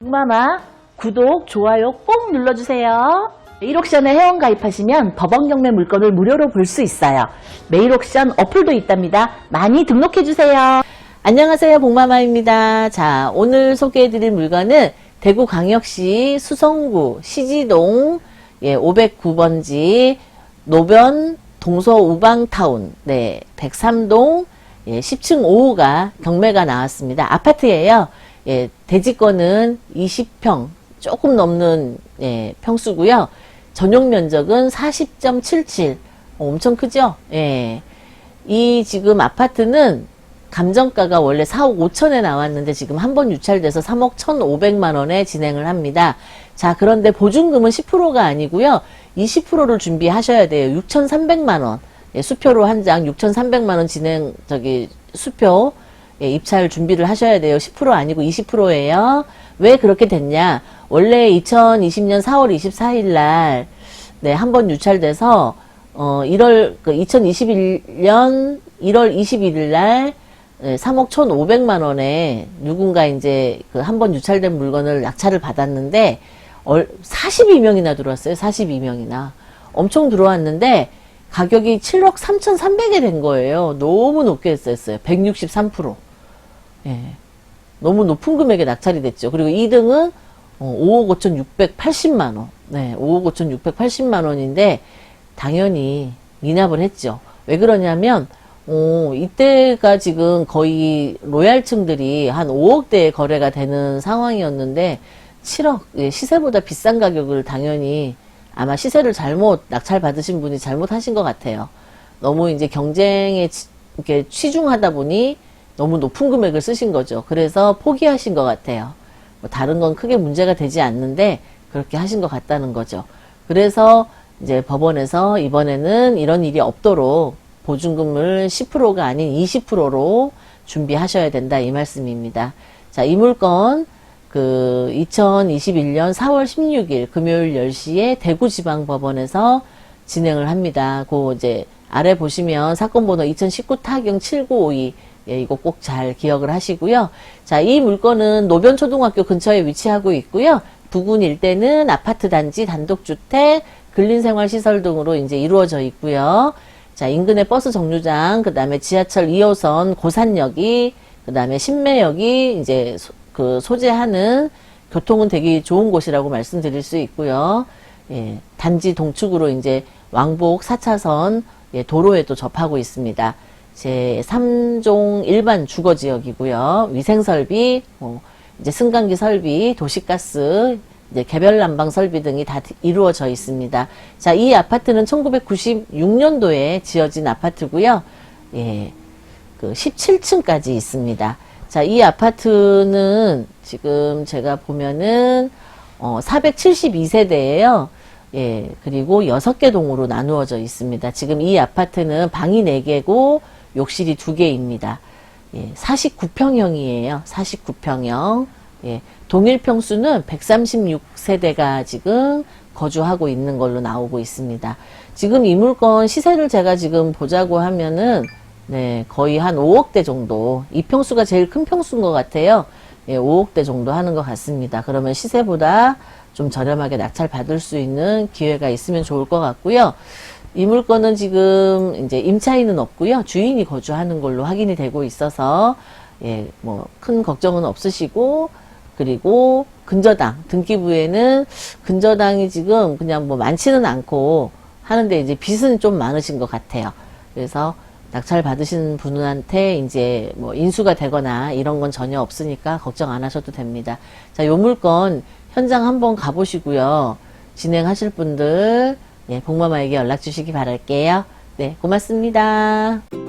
마마 구독, 좋아요 꼭 눌러주세요. 메일옥션에 회원 가입하시면 법원 경매 물건을 무료로 볼 수 있어요. 메일옥션 어플도 있답니다. 많이 등록해주세요. 안녕하세요. 복마마입니다. 자, 오늘 소개해드릴 물건은 대구광역시 수성구 시지동 예, 509번지 노변 동서 우방타운 네, 103동 예, 10층 5호가 경매가 나왔습니다. 아파트예요. 예, 대지권은 20평 조금 넘는 예, 평수고요. 전용 면적은 40.77 어, 엄청 크죠? 예. 이 지금 아파트는 감정가가 원래 4억 5천에 나왔는데 지금 한 번 유찰돼서 3억 1,500만 원에 진행을 합니다. 자, 그런데 보증금은 10%가 아니고요. 20%를 준비하셔야 돼요. 6,300만 원. 예, 수표로 한 장 6,300만 원 진행 저기 수표 예, 입찰 준비를 하셔야 돼요. 10% 아니고 20%예요. 왜 그렇게 됐냐? 원래 2020년 4월 24일 날 네, 한 번 유찰돼서 어 1월 그 2021년 1월 21일 날 예, 3억 1,500만 원에 누군가 이제 그 한 번 유찰된 물건을 낙찰을 받았는데 얼 42명이나 들어왔어요. 42명이나. 엄청 들어왔는데 가격이 7억 3,300에 된 거예요. 너무 높게 했었어요. 163%. 예. 너무 높은 금액에 낙찰이 됐죠. 그리고 2등은 어, 5억 5,680만 원. 네, 5억 5,680만 원인데 당연히 미납을 했죠. 왜 그러냐면 어, 이때가 지금 거의 로얄층들이 한 5억대의 거래가 되는 상황이었는데 7억 예, 시세보다 비싼 가격을 당연히 아마 시세를 잘못 낙찰 받으신 분이 잘못하신 것 같아요. 너무 이제 경쟁에 치- 이렇게 치중하다 보니 너무 높은 금액을 쓰신 거죠. 그래서 포기하신 것 같아요. 뭐 다른 건 크게 문제가 되지 않는데 그렇게 하신 것 같다는 거죠. 그래서 이제 법원에서 이번에는 이런 일이 없도록 보증금을 10%가 아닌 20%로 준비하셔야 된다 이 말씀입니다. 자, 이 물건 그 2021년 4월 16일 금요일 10시에 대구지방법원에서 진행을 합니다. 그 이제 아래 보시면 사건 번호 2019 타경 7952 예, 이거 꼭 잘 기억을 하시고요. 자, 이 물건은 노변초등학교 근처에 위치하고 있고요. 부근 일대는 아파트 단지, 단독주택, 근린생활시설 등으로 이제 이루어져 있고요. 자, 인근의 버스 정류장, 그 다음에 지하철 2호선 고산역이, 그 다음에 신매역이 이제 소, 그 소재하는 교통은 되게 좋은 곳이라고 말씀드릴 수 있고요. 예, 단지 동축으로 이제 왕복 4차선 예, 도로에도 접하고 있습니다. 제 3종 일반 주거 지역이고요. 위생 설비, 뭐 이제 승강기 설비, 도시가스, 이제 개별 난방 설비 등이 다 이루어져 있습니다. 자, 이 아파트는 1996년도에 지어진 아파트고요. 예. 그 17층까지 있습니다. 자, 이 아파트는 지금 제가 보면은 어 472세대예요. 예, 그리고 6개 동으로 나누어져 있습니다. 지금 이 아파트는 방이 4개고 욕실이 2개입니다. 예, 49평형이에요. 49평형. 예, 동일 평수는 136세대가 지금 거주하고 있는 걸로 나오고 있습니다. 지금 이 물건 시세를 제가 지금 보자고 하면은 네, 거의 한 5억대 정도. 이 평수가 제일 큰 평수인 것 같아요. 예, 5억대 정도 하는 것 같습니다. 그러면 시세보다 좀 저렴하게 낙찰 받을 수 있는 기회가 있으면 좋을 것 같고요. 이 물건은 지금 이제 임차인은 없고요. 주인이 거주하는 걸로 확인이 되고 있어서 예, 뭐 큰 걱정은 없으시고 그리고 근저당 등기부에는 근저당이 지금 그냥 뭐 많지는 않고 하는데 이제 빚은 좀 많으신 것 같아요. 그래서 낙찰 받으신 분한테 이제 뭐 인수가 되거나 이런 건 전혀 없으니까 걱정 안 하셔도 됩니다. 자, 요 물건 현장 한번 가보시고요. 진행하실 분들, 예, 복마마에게 연락 주시기 바랄게요. 네, 고맙습니다.